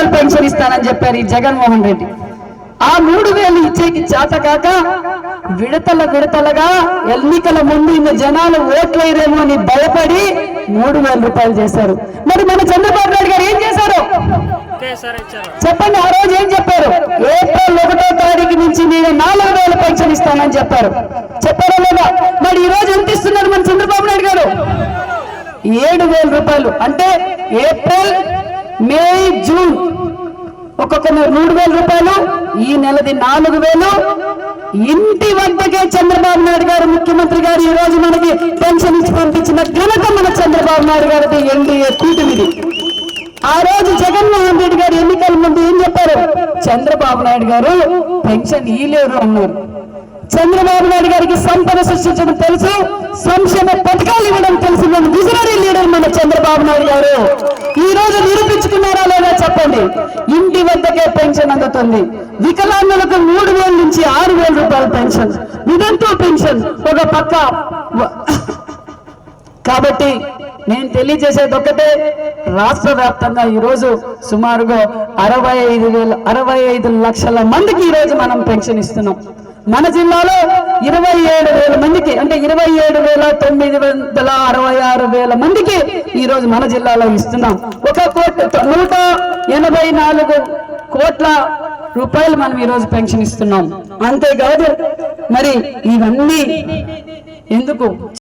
రూపాయలు పెన్షన్ ఇస్తానని చెప్పారు ఈ జగన్మోహన్ రెడ్డి. ఆ మూడు వేలు ఇచ్చేకి చేత కాక విడతల విడతలుగా ఎన్నికల ముందు ఇన్ని జనాలు ఓట్లేరేమో అని భయపడి మూడు వేల రూపాయలు చేశారు. మరి మన చంద్రబాబు నాయుడు గారు ఏం చేశారు? చెప్పండి ఆ రోజు ఏం చెప్పారు? ఏప్రిల్ ఒకటో తారీఖు నుంచి నేను నాలుగు వేల పెన్షన్ ఇస్తానని చెప్పారు. చెప్పారా లేదా? మరి ఈ రోజు ఎంత ఇస్తున్నారు మన చంద్రబాబు నాయుడు గారు? ఏడు వేల రూపాయలు. అంటే ఏప్రిల్ మే జూన్. ఒక్కొక్క మూడు వేల రూపాయలు ఈ నెలది నాలుగు వేలు. ఇంటి వద్దకే చంద్రబాబు నాయుడు గారు ముఖ్యమంత్రి గారు ఈ రోజు మనకి పెన్షన్ ఇచ్చి పంపించిన ఘనత మన చంద్రబాబు నాయుడు గారిది ఎన్డీఏ కూటమిది. ఆ రోజు జగన్మోహన్ రెడ్డి గారు ఎన్నికల ముందు ఏం చెప్పారు? చంద్రబాబు నాయుడు గారు పెన్షన్ ఇయ్యలేరు అన్నారు. చంద్రబాబు నాయుడు గారికి సంపద సృష్టించడం తెలుసు. సంక్షేమ పథకాలు ఇవ్వడం తెలుసు. మన విజనరీ లీడర్ మన చంద్రబాబు నాయుడు గారు. ఈ రోజు నిరూపించుకున్నారా లేదా చెప్పండి. ఇంటి వద్దకే పెన్షన్ అందుతుంది. వికలాంగులకు మూడు వేల నుంచి ఆరు వేల రూపాయల పెన్షన్. విదంతో పెన్షన్. ఒక పక్క కాబట్టి నేను తెలియజేసేది ఒకటే రాష్ట్ర వ్యాప్తంగా ఈరోజు సుమారుగా అరవై ఐదు వేల అరవై ఐదు లక్షల మందికి ఈరోజు మనం పెన్షన్ ఇస్తున్నాం. మన జిల్లాలో ఇరవై ఏడు వేల మందికి అంటే ఇరవై ఏడు వేల తొమ్మిది వందల అరవై ఆరు వేల మందికి ఈ రోజు మన జిల్లాలో ఇస్తున్నాం. ఒక కోటి నూట ఎనభై నాలుగు కోట్ల రూపాయలు మనం ఈరోజు పెన్షన్ ఇస్తున్నాం. అంతేకాదు మరి ఇవన్నీ ఎందుకు?